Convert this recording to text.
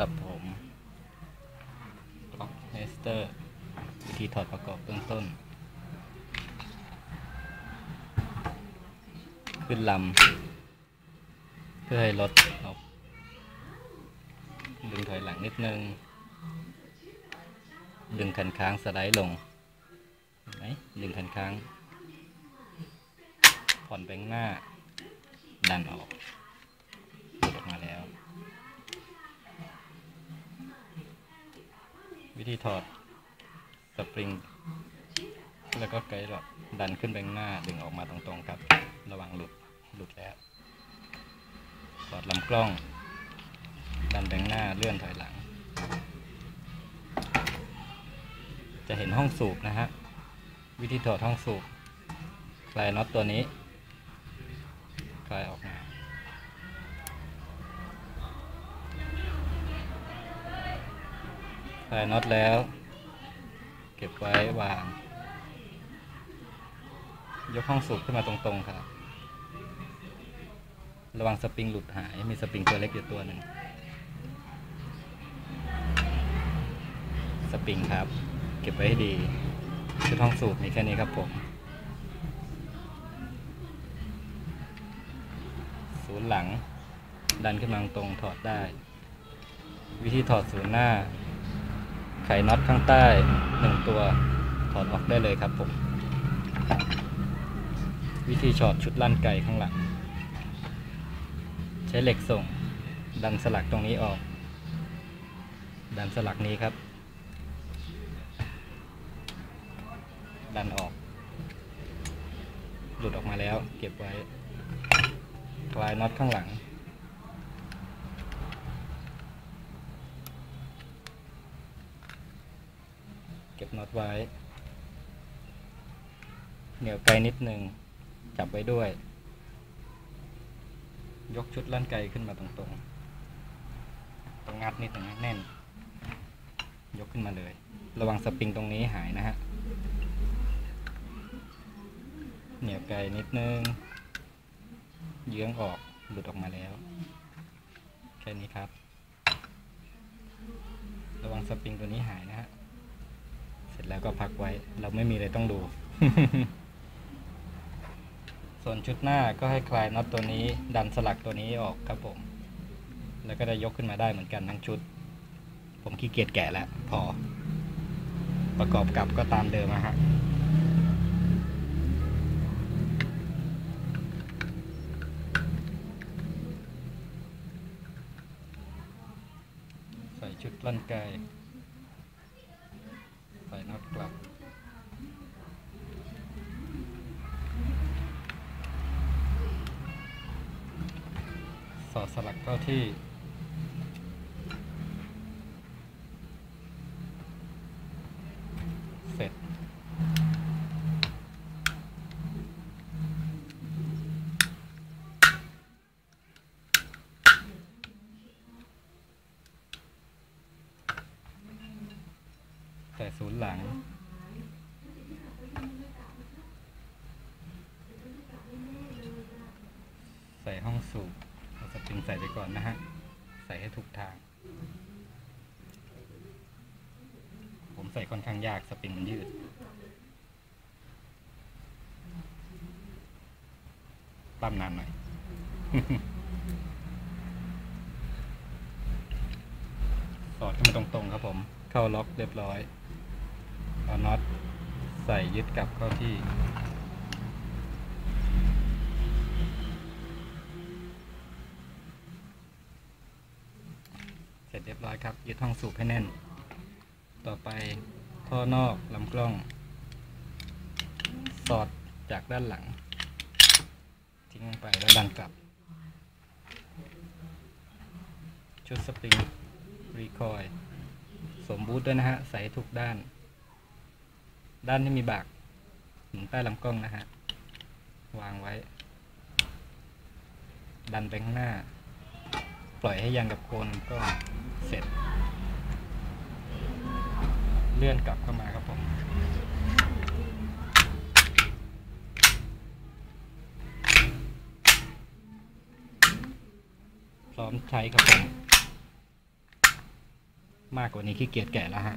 กับผมล็อกเนสเตอร์ วิธีถอดประกอบเบื้องต้น ขึ้นลำ เพื่อให้รถเราดึงถอยหลังนิดนึง ดึงคันค้างสไลด์ลงไหมดึงคันค้าง ผ่อนไปข้างหน้า ดันออกหลุดออกมาแล้ว วิธีถอดสปริง แล้วก็ไกด์หลอดดันขึ้นไปข้างหน้าดึงออกมาตรงๆครับ ระวังหลุดหลุดแล้วถอดลำกล้อง ดันไปข้างหน้าเลื่อนถอยหลัง จะเห็นห้องสูบนะฮะวิธีถอดห้องสูบคลายน็อตตัวนี้คลายออก คลายน็อตแล้ว เก็บไว้วาง ยกห้องสูบขึ้นมาตรงๆครับ ระวังสปริงหลุดหาย มีสปริงตัวเล็กอยู่ตัวหนึ่ง สปริงครับ เก็บไว้ให้ดีชุดห้องสูบมีแค่นี้ครับผมศูนย์หลัง ดันขึ้นมาตรงถอดได้ วิธีถอดศูนย์หน้า ไขน็อตข้างใต้หนึ่งตัวถอดออกได้เลยครับผม วิธีช็อตชุดลั่นไก่ข้างหลัง ใช้เหล็กส่ง ดันสลักตรงนี้ออก ดันสลักนี้ครับ ดันออก หลุดออกมาแล้วเก็บไว้ คลายน็อตข้างหลัง เก็บน็อตไว้ เหนียวไกลนิดหนึ่งจับไว้ด้วย ยกชุดลั่นไกลขึ้นมาตรงๆ ต้องงัดนิดหนึ่งให้แน่น ยกขึ้นมาเลย ระวังสปริงตรงนี้หายนะฮะ เหนียวไกลนิดนึง เยื้องออกหลุดออกมาแล้ว แค่นี้ครับ ระวังสปริงตัวนี้หายนะฮะ ร็จแล้วก็พักไว้ เราไม่มีอะไรต้องดู ส่วนชุดหน้าก็ให้คลายน็อตตัวนี้ ดันสลักตัวนี้ออกครับผม แล้วก็ได้ยกขึ้นมาได้เหมือนกันทั้งชุด ผมขี้เกียจแกะแล้ว พอ ประกอบกับก็ตามเดิมนะฮะใส่ชุดลั่นไกใส่น็อตกลับ สอดสลักเข้าที่ เสร็จใส่ศูนย์หลังใส่ห้องสูบ สปริงใส่ไปก่อนนะฮะ ใส่ให้ถูกทาง ผมใส่ค่อนข้างยากสปริงมันยืดปั้มนานหน่อยสอดขึ้นมาตรงๆครับผม เข้าล็อกเรียบร้อย เอาน็อตใส่ยึดกลับเข้าที่ เสร็จเรียบร้อยครับ ยึดห้องสูบให้แน่น ต่อไปท่อนอกลำกล้อง สอดจากด้านหลัง ทิ้งลงไปแล้วดันกลับ ชุดสปริง รีคอย สมบูทด้วยนะฮะ ใส่ให้ถูกด้าน ด้านที่มีบากหมุนใต้ลำกล้องนะฮะ วางไว้ ดันไปข้างหน้า ปล่อยให้ยันกับโคนก็ เสร็จ เลื่อนกลับเข้ามาครับผม พร้อมใช้ครับผม มากกว่านี้ขี้เกียจแกะแล้วฮะ